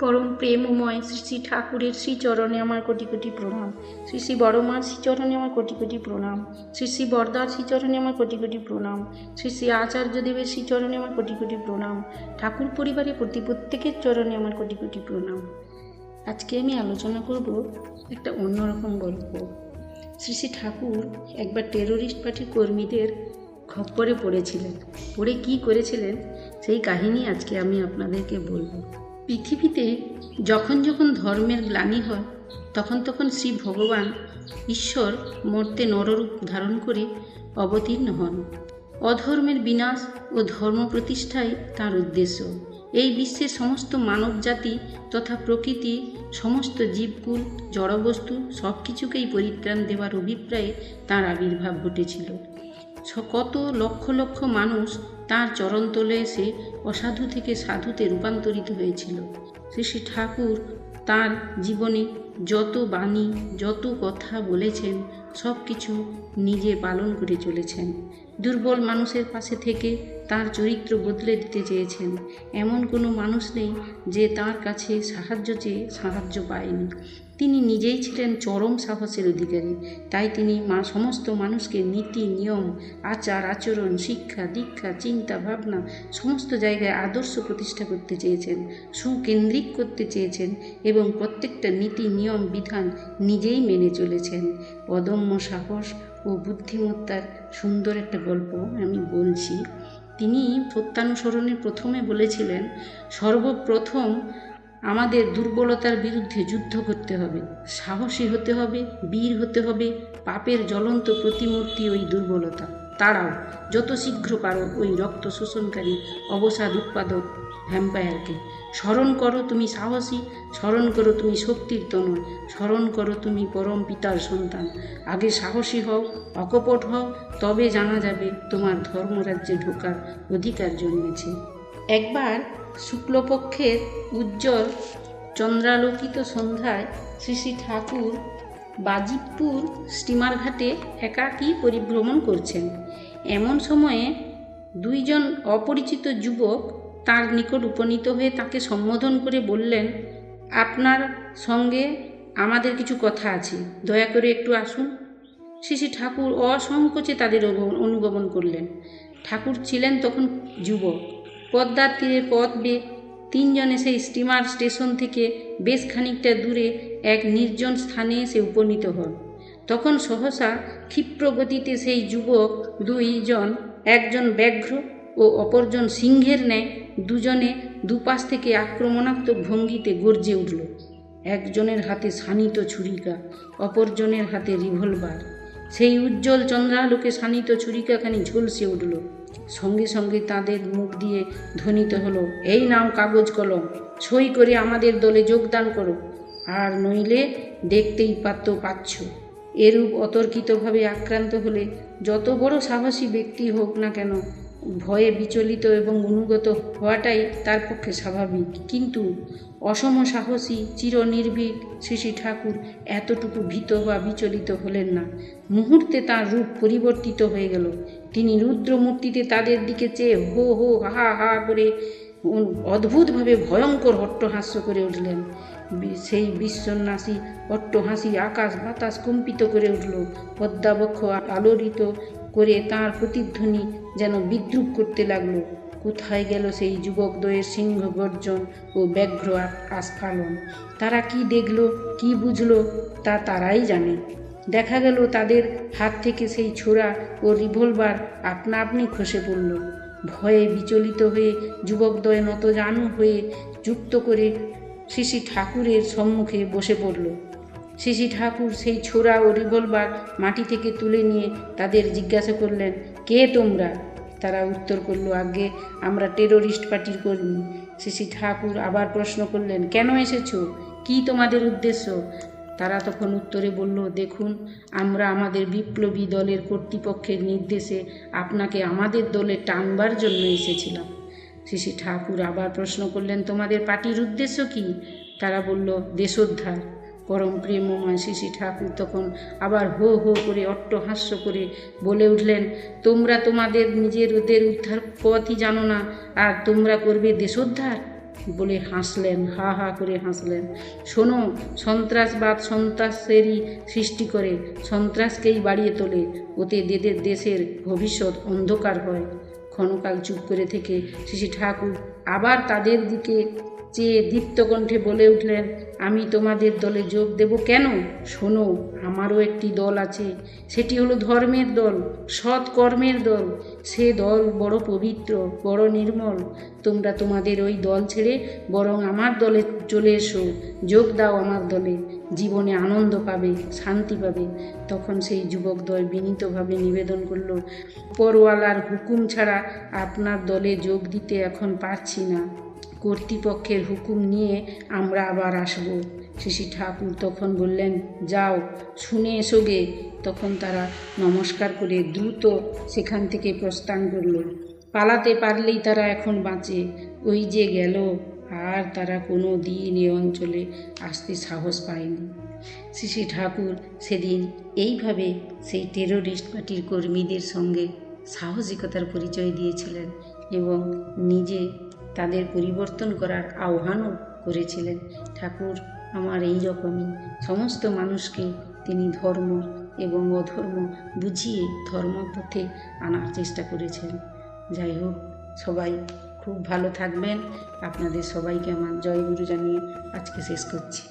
পরম প্রেমময় শ্রী শ্রী ঠাকুরের শ্রীচরণে আমার কোটি কোটি প্রণাম। শ্রী শ্রী বড়মার শ্রীচরণে আমার কোটি কোটি প্রণাম। শ্রী শ্রী বরদার শ্রীচরণে আমার কোটি কোটি প্রণাম। শ্রী শ্রী আচার্যদেবের শ্রীচরণে আমার কোটি কোটি প্রণাম। ঠাকুর পরিবারের প্রতি প্রত্যেকের চরণে আমার কোটি কোটি প্রণাম। আজকে আমি আলোচনা করব একটা অন্যরকম গল্প। শ্রী শ্রী ঠাকুর একবার টেরোরিস্ট পার্টির কর্মীদের খপ্পরে পড়েছিলেন। পড়ে কি করেছিলেন সেই কাহিনী আজকে আমি আপনাদেরকে বলব। পৃথিবীতে যখন যখন ধর্মের গ্লানি হয়, তখন তখন শ্রী ভগবান ঈশ্বর মর্তে নররূপ ধারণ করে অবতীর্ণ হন। অধর্মের বিনাশ ও ধর্ম প্রতিষ্ঠাই তার উদ্দেশ্য। এই বিশ্বের সমস্ত মানব জাতি তথা প্রকৃতি, সমস্ত জীবকুল, জড়বস্তু সব কিছুকেই পরিত্রাণ দেওয়ার অভিপ্রায়ে তাঁর আবির্ভাব ঘটেছিল। কত লক্ষ লক্ষ মানুষ তাঁর চরণতলে এসে অসাধু থেকে সাধুতে রূপান্তরিত হয়েছিল। শ্রী ঠাকুর তার জীবনে যত বাণী, যত কথা বলেছেন সব কিছু নিজে পালন করে চলেছেন। দুর্বল মানুষের পাশে থেকে তার চরিত্র বদলে দিতে চেয়েছেন। এমন কোনো মানুষ নেই যে তার কাছে সাহায্য চেয়ে সাহায্য পায়নি। তিনি নিজেই ছিলেন চরম সাহসের অধিকারী। তাই তিনি মা সমস্ত মানুষকে নীতি, নিয়ম, আচার, আচরণ, শিক্ষা, দীক্ষা, চিন্তা, ভাবনা সমস্ত জায়গায় আদর্শ প্রতিষ্ঠা করতে চেয়েছেন, সুকেন্দ্রিক করতে চেয়েছেন এবং প্রত্যেকটা নীতি, নিয়ম, বিধান নিজেই মেনে চলেছেন। অদম্য সাহস ও বুদ্ধিমত্তার সুন্দর একটা গল্প আমি বলছি। তিনি সত্যানুসরণে প্রথমে বলেছিলেন, সর্বপ্রথম আমাদের দুর্বলতার বিরুদ্ধে যুদ্ধ করতে হবে, সাহসী হতে হবে, বীর হতে হবে, পাপের জ্বলন্ত প্রতিমূর্তি ওই দুর্বলতা। তারাও যত শীঘ্র পারো ওই রক্ত শোষণকারী অবসাদ উৎপাদক ভ্যাম্পায়ারকে। স্মরণ করো তুমি সাহসী, স্মরণ করো তুমি শক্তির তনয়, স্মরণ করো তুমি পরম পিতার সন্তান। আগে সাহসী হও, অকপট হও, তবে জানা যাবে তোমার ধর্মরাজ্যে ঢোকার অধিকার জন্মেছে। একবার শুক্লপক্ষের উজ্জ্বল চন্দ্রালোকিত সন্ধ্যায় শ্রী শ্রী ঠাকুর বাজিতপুর স্টিমার ঘাটে একাকী পরিভ্রমণ করছেন। এমন সময়ে দুইজন অপরিচিত যুবক তার নিকট উপনীত হয়ে তাকে সম্বোধন করে বললেন, আপনার সঙ্গে আমাদের কিছু কথা আছে, দয়া করে একটু আসুন। শ্রী ঠাকুর অসংকোচে তাদের অনুগমন করলেন। ঠাকুর ছিলেন তখন যুবক। পদ্মার তীরে পথ বেয়ে তিনজনে সেই স্টিমার স্টেশন থেকে বেশ খানিকটা দূরে এক নির্জন স্থানে এসে উপনীত হন। তখন সহসা ক্ষিপ্র গতিতে সেই যুবক দুইজন, একজন ব্যাঘ্র ও অপরজন সিংহের ন্যায় দুজনে দুপাশ থেকে আক্রমণাত্মক ভঙ্গিতে গর্জে উঠল। একজনের হাতে শানিত ছুরিকা, অপরজনের হাতে রিভলভার সেই উজ্জ্বল চন্দ্রালোকে শানিত ছুরিকাখানি ঝলসে উঠল। সঙ্গে সঙ্গে তাদের মুখ দিয়ে ধ্বনিত হলো, এই নাও কাগজ কলম, সই করে আমাদের দলে যোগদান করো। আর নইলে দেখতেই পাত্র পাচ্ছ। এরূপ অতর্কিতভাবে আক্রান্ত হলে যত বড় সাহসী ব্যক্তি হোক না কেন, ভয়ে বিচলিত এবং অনুগত হওয়াটাই তার পক্ষে স্বাভাবিক। কিন্তু অসম সাহসী চিরনির্ভীক শ্রী ঠাকুর এতটুকু ভীত বা বিচলিত হলেন না। মুহূর্তে তার রূপ পরিবর্তিত হয়ে গেল। তিনি রুদ্রমূর্তিতে তাদের দিকে চেয়ে হো হো, হা হা করে অদ্ভুতভাবে ভয়ঙ্কর অট্টহাস্য করে উঠলেন। সেই বিশ্বন্যাসী অট্টহাসি আকাশ বাতাস কম্পিত করে উঠল। পদ্মাবক্ষ আলোড়িত করে তার প্রতিধ্বনি যেন বিদ্রুপ করতে লাগল। কোথায় গেল সেই যুবক যুবকদ্বয়ের সিংহ গর্জন ও ব্যঘ্র আস্ফালন? তারা কি দেখল, কি বুঝলো, তা তারাই জানে। দেখা গেল তাদের হাত থেকে সেই ছোড়া ও রিভলভার আপনা আপনি খসে পড়ল। ভয়ে বিচলিত হয়ে যুবকদ্বয় নত জানু হয়ে যুক্ত করে শ্রী ঠাকুরের সম্মুখে বসে পড়ল। শ্রী ঠাকুর সেই ছোড়া ও রিভলভার মাটি থেকে তুলে নিয়ে তাদের জিজ্ঞাসা করলেন, কে তোমরা? তারা উত্তর করল, আগে আমরা টেরোরিস্ট পার্টির কর্মী। শ্রী ঠাকুর আবার প্রশ্ন করলেন, কেন এসেছ? কি তোমাদের উদ্দেশ্য? তারা তখন উত্তরে বলল, দেখুন, আমরা আমাদের বিপ্লবী দলের কর্তৃপক্ষের নির্দেশে আপনাকে আমাদের দলে টানবার জন্য এসেছিলাম। শ্রী ঠাকুর আবার প্রশ্ন করলেন, তোমাদের পার্টির উদ্দেশ্য কি? তারা বলল, দেশোদ্ধার। পরম প্রেমময় শ্রী শ্রী ঠাকুর তখন আবার হো হো করে অট্টহাস্য করে বলে উঠলেন, তোমরা তোমাদের নিজের ওদের উদ্ধার পথই জানো না, আর তোমরা করবে দেশোদ্ধার? বলে হাসলেন, হা হা করে হাসলেন। শোনো, সন্ত্রাসবাদ সন্ত্রাসেরই সৃষ্টি করে, সন্ত্রাসকেই বাড়িয়ে তোলে। ওতে দেদের দেশের ভবিষ্যৎ অন্ধকার হয়। ক্ষণকাল চুপ করে থেকে শ্রী ঠাকুর আবার তাদের দিকে চেয়ে দীপ্তকণ্ঠে বলে উঠলেন, আমি তোমাদের দলে যোগ দেব কেন? শোনো, আমারও একটি দল আছে। সেটি হলো ধর্মের দল সৎ কর্মের দল। সে দল বড় পবিত্র, বড় নির্মল। তোমরা তোমাদের ওই দল ছেড়ে বরং আমার দলে চলে এসো। যোগ দাও আমার দলে। জীবনে আনন্দ পাবে, শান্তি পাবে। তখন সেই যুবক দল বিনীতভাবে নিবেদন করল পরওয়ালার হুকুম ছাড়া আপনার দলে যোগ দিতে এখন পারছি না। কর্তৃপক্ষের হুকুম নিয়ে আমরা আবার আসব। শ্রী ঠাকুর তখন বললেন, যাও, শুনে এসো গে। তখন তারা নমস্কার করে দ্রুত সেখান থেকে প্রস্থান করল। পালাতে পারলেই তারা এখন বাঁচে। ওই যে গেল, আর তারা কোনো দিন এ অঞ্চলে আসতে সাহস পায়নি। শ্রী ঠাকুর সেদিন এইভাবে সেই টেরোরিস্ট পার্টির কর্মীদের সঙ্গে সাহসিকতার পরিচয় দিয়েছিলেন এবং নিজে তাদের পরিবর্তন করার আহ্বানও করেছিলেন। ঠাকুর আমার এই রকমই। সমস্ত মানুষকে তিনি ধর্ম এবং অধর্ম বুঝিয়ে ধর্মপথে আনার চেষ্টা করেছেন। যাই হোক, সবাই খুব ভালো থাকবেন। আপনাদের সবাইকে আমার জয়গুরু জানিয়ে আজকে শেষ করছি।